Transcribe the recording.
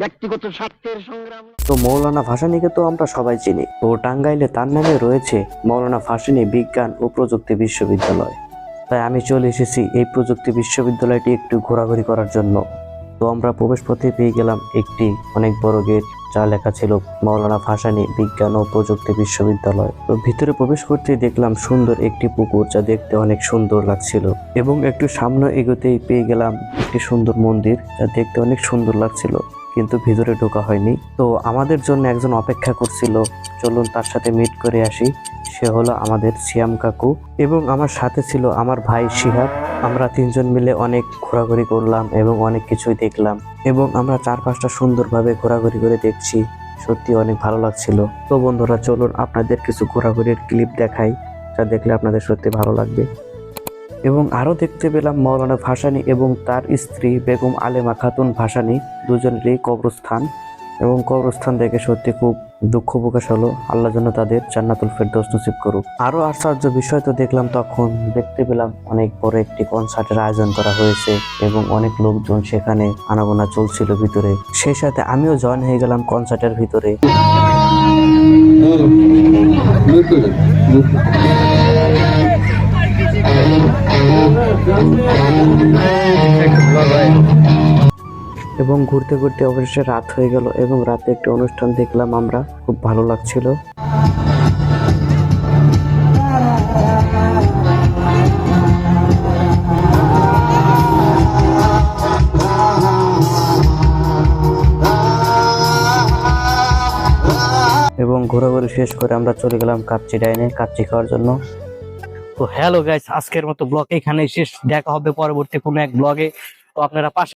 ব্যক্তিগত স্বার্থের সংগ্রাম। তো মৌলানা ভাসানীকে তো আমরা সবাই চিনি। তো টাঙ্গাইলে তার নামে রয়েছে মৌলানা ভাসানী বিজ্ঞান ও প্রযুক্তি বিশ্ববিদ্যালয়। তাই আমি চলে এসেছি এই প্রযুক্তি বিশ্ববিদ্যালয়টি একটু ঘোরাঘুরি করার জন্য। তো আমরা প্রবেশ পথে পেয়ে গেলাম একটি অনেক বড় গেট যা লেখা ছিল মৌলানা ভাসানী বিজ্ঞান ও প্রযুক্তি বিশ্ববিদ্যালয়। তো ভিতরে প্রবেশ করতেই দেখলাম সুন্দর একটি পুকুর, যা দেখতে অনেক সুন্দর লাগছিল। এবং একটু সামনে এগোতেই পেয়ে গেলাম একটি সুন্দর মন্দির, যা দেখতে অনেক সুন্দর লাগছিল। কিন্তু ভিতরে ঢোকা হয়নি। তো আমাদের জন্য একজন অপেক্ষা করছিল। চলুন তার সাথে মিট করে আসি। সে হলো আমাদের সিয়াম কাকু এবং আমার সাথে ছিল আমার ভাই শিহাব। আমরা তিনজন মিলে অনেক ঘোরাঘুরি করলাম এবং অনেক কিছুই দেখলাম এবং আমরা চারপাশটা সুন্দরভাবে ঘোরাঘুরি করে দেখছি। সত্যি অনেক ভালো লাগছিল। তো বন্ধুরা, চলুন আপনাদের কিছু ঘোরাঘুরির ক্লিপ দেখাই। যা দেখলে আপনাদের সত্যি ভালো লাগবে। এবং আরও দেখতে পেলাম মৌলানা ভাসানি এবং তার স্ত্রী বেগম আলেমা খাতুন ভাসানী দুজনেরই কবরস্থান এবং কবরস্থান দেখে সত্যি খুব দুঃখ প্রকাশ হলো আল্লাহ যেন তাদের জান্নাতুল ফেরদৌস নসিব করুক আরও আশ্চর্য বিষয় তো দেখলাম তখন দেখতে পেলাম অনেক বড় একটি কনসার্টের আয়োজন করা হয়েছে এবং অনেক লোকজন সেখানে আনাগোনা চলছিল ভিতরে সেই সাথে আমিও জয়েন হয়ে গেলাম কনসার্টের ভিতরে এবং ঘুরতে ঘুরতে অবশেষে রাত হয়ে গেল এবং রাতে একটি অনুষ্ঠান দেখলাম আমরা। খুব ভালো লাগছিল। এবং ঘোরাঘুরি শেষ করে আমরা চলে গেলাম কাচ্চি ডাইনে, কাচ্চি খাওয়ার জন্য। তো হ্যালো গাইস, আজকের মতো ব্লগ এখানেই শেষ। দেখা হবে পরবর্তী কোনো এক ব্লগে। তো আপনারা পাশে